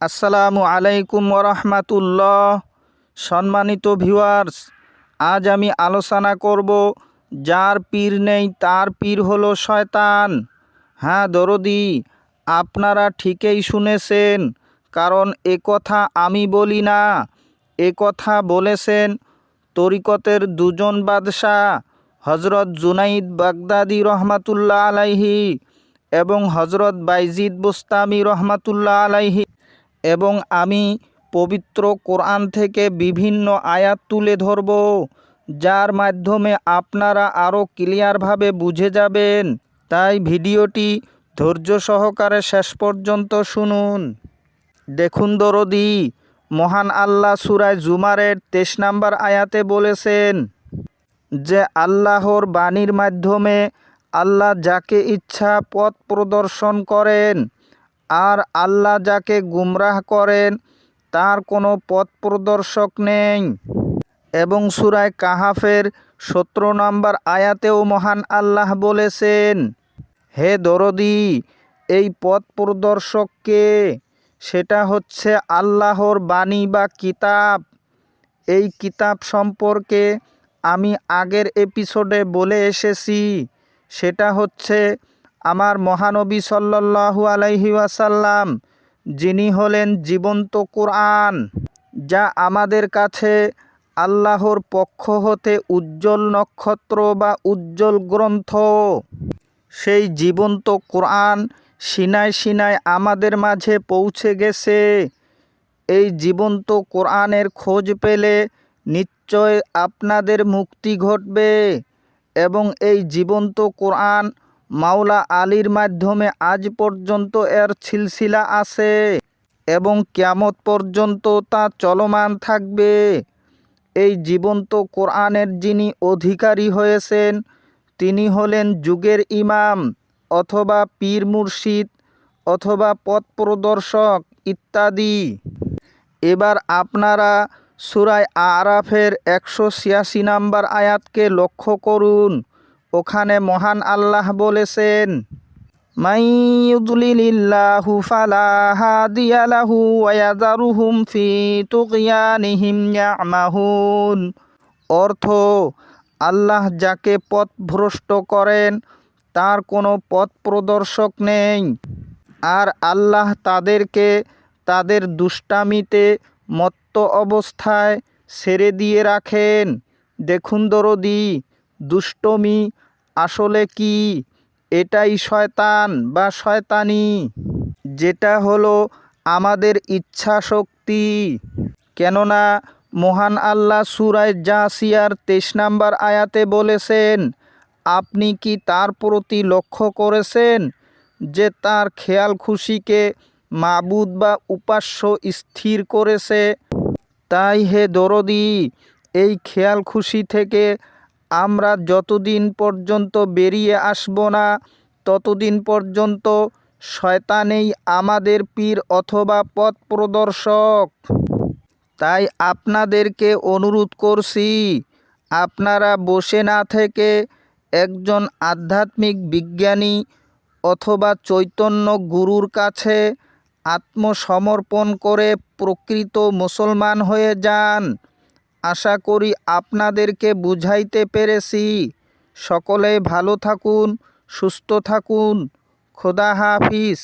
আসসালামু আলাইকুম ওরহমাতুল্লাহ। সম্মানিত ভিউয়ার্স, আজ আমি আলোচনা করব, যার পীর নেই, তার পীর হলো শয়তান। হ্যাঁ দরদি, আপনারা ঠিকই শুনেছেন, কারণ এ কথা আমি বলি না, এ কথা বলেছেন তরিকতের দুজন বাদশাহ হজরত জুনাইদ বাগদাদি রহমাতুল্লাহ আলাইহি এবং হজরত বাইজিদ বুস্তামি রহমাতুল্লাহ আলাইহি। এবং আমি পবিত্র কোরআন থেকে বিভিন্ন আয়াত তুলে ধরব, যার মাধ্যমে আপনারা আরও ক্লিয়ারভাবে বুঝে যাবেন। তাই ভিডিওটি ধৈর্য সহকারে শেষ পর্যন্ত শুনুন। দেখুন দরদি, মহান আল্লাহ সুরায় জুমারের তেইশ নাম্বার আয়াতে বলেছেন যে, আল্লাহর বাণীর মাধ্যমে আল্লাহ যাকে ইচ্ছা পথ প্রদর্শন করেন আর আল্লাহ যাকে গুমরাহ করেন, তার কোনো পথ প্রদর্শক নেই। এবং সুরায় কাহাফের সতেরো নম্বর আয়াতেও মহান আল্লাহ বলেছেন, হে দরদি, এই পথ প্রদর্শককে সেটা হচ্ছে আল্লাহর বাণী বা কিতাব। এই কিতাব সম্পর্কে আমি আগের এপিসোডে বলে এসেছি, সেটা হচ্ছে আমার মহানবী সাল্লাল্লাহু আলাইহি ওয়াসাল্লাম, যিনি হলেন জীবন্ত কোরআন, যা আমাদের কাছে আল্লাহর পক্ষ হতে উজ্জ্বল নক্ষত্র বা উজ্জ্বল গ্রন্থ। সেই জীবন্ত কোরআন সিনায় সিনায় আমাদের মাঝে পৌঁছে গেছে। এই জীবন্ত কোরআনের খোঁজ পেলে নিশ্চয় আপনাদের মুক্তি ঘটবে এবং এই জীবন্ত কোরআন মাওলা আলীর মাধ্যমে আজ পর্যন্ত এর সিলসিলা আছে এবং কিয়ামত পর্যন্ত তা চলমান থাকবে। এই জীবন্ত কোরআনের যিনি অধিকারী হয়েছেন, তিনি হলেন যুগের ইমাম অথবা পীর মুর্শিদ অথবা পথ প্রদর্শক ইত্যাদি। এবার আপনারা সুরায় আরাফের একশো ছিয়াশি নাম্বার আয়াতকে লক্ষ্য করুন। ওখানে মহান আল্লাহ বলেছেন অর্থ, আল্লাহ যাকে পথভ্রষ্ট করেন, তার কোনো পথ প্রদর্শক নেই। আর আল্লাহ তাদেরকে তাদের দুষ্টামিতে মত্ত অবস্থায় ছেড়ে দিয়ে রাখেন। দেখুন দরদি, দুষ্টমি আসলে কি এটাই শয়তান বা শয়তানি? যেটা হলো আমাদের ইচ্ছা শক্তি। কেননা মহান আল্লাহ সুরায় জাসিয়ার তেইশ নাম্বার আয়াতে বলেছেন, আপনি কি তার প্রতি লক্ষ্য করেছেন যে তার খেয়াল খুশিকে মাবুদ বা উপাস্য স্থির করেছে? তাই হে দরদি, এই খেয়াল খুশি থেকে আমরা যতদিন পর্যন্ত বেরিয়ে আসব না, ততদিন পর্যন্ত শয়তানেই আমাদের পীর অথবা পথ প্রদর্শক। তাই আপনাদেরকে অনুরোধ করছি, আপনারা বসে না থেকে একজন আধ্যাত্মিক বিজ্ঞানী অথবা চৈতন্য গুরুর কাছে আত্মসমর্পণ করে প্রকৃত মুসলমান হয়ে যান। আশা করি আপনাদেরকে বুঝাইতে পেরেছি। সকলে ভালো থাকুন সুস্থ থাকুন। খোদা হাফিজ।